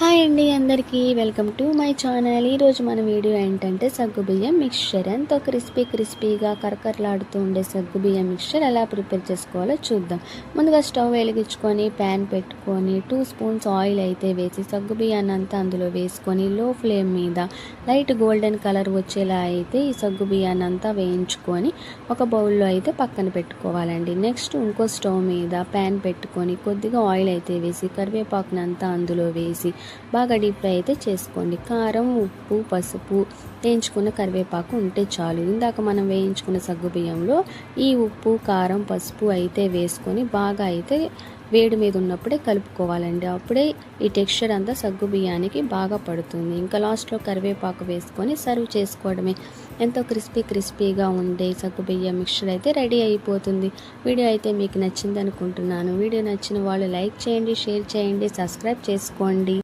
Hi అండి అందరికీ. Welcome to my channel. ఈరోజు మన వీడియో ఏంటంటే సగ్గుబియ్యం మిక్స్చర్. ఎంతో క్రిస్పీ క్రిస్పీగా కరకరలాడుతూ ఉండే సగ్గుబియ్యం మిక్స్చర్ ఎలా ప్రిపేర్ చేసుకోవాలో చూద్దాం. ముందుగా స్టవ్ వెలిగించుకొని ప్యాన్ పెట్టుకొని టూ స్పూన్స్ ఆయిల్ అయితే వేసి సగ్గుబియ్యాన్ని అంతా అందులో వేసుకొని లో ఫ్లేమ్ మీద లైట్ గోల్డెన్ కలర్ వచ్చేలా అయితే ఈ సగ్గుబియ్యాన్ని అంతా వేయించుకొని ఒక బౌల్లో అయితే పక్కన పెట్టుకోవాలండి. నెక్స్ట్ ఇంకో స్టవ్ మీద ప్యాన్ పెట్టుకొని కొద్దిగా ఆయిల్ అయితే వేసి కరివేపాకునంతా అందులో వేసి బాగా డీప్ ఫ్రై అయితే చేసుకోండి. కారం ఉప్పు పసుపు వేయించుకున్న కరివేపాకు ఉంటే చాలు. ఇందాక మనం వేయించుకున్న సగ్గు బియ్యంలో ఈ ఉప్పు కారం పసుపు అయితే వేసుకొని బాగా అయితే వేడి మీద ఉన్నప్పుడే కలుపుకోవాలండి. అప్పుడే ఈ టెక్స్చర్ అంతా సగ్గు బియ్యానికి బాగా పడుతుంది. ఇంకా లాస్ట్లో కరివేపాకు వేసుకొని సర్వ్ చేసుకోవడమే. ఎంతో క్రిస్పీ క్రిస్పీగా ఉండే సగ్గు బియ్యం మిక్చర్ అయితే రెడీ అయిపోతుంది. వీడియో అయితే మీకు నచ్చింది అనుకుంటున్నాను. వీడియో నచ్చిన వాళ్ళు లైక్ చేయండి షేర్ చేయండి సబ్స్క్రైబ్ చేసుకోండి.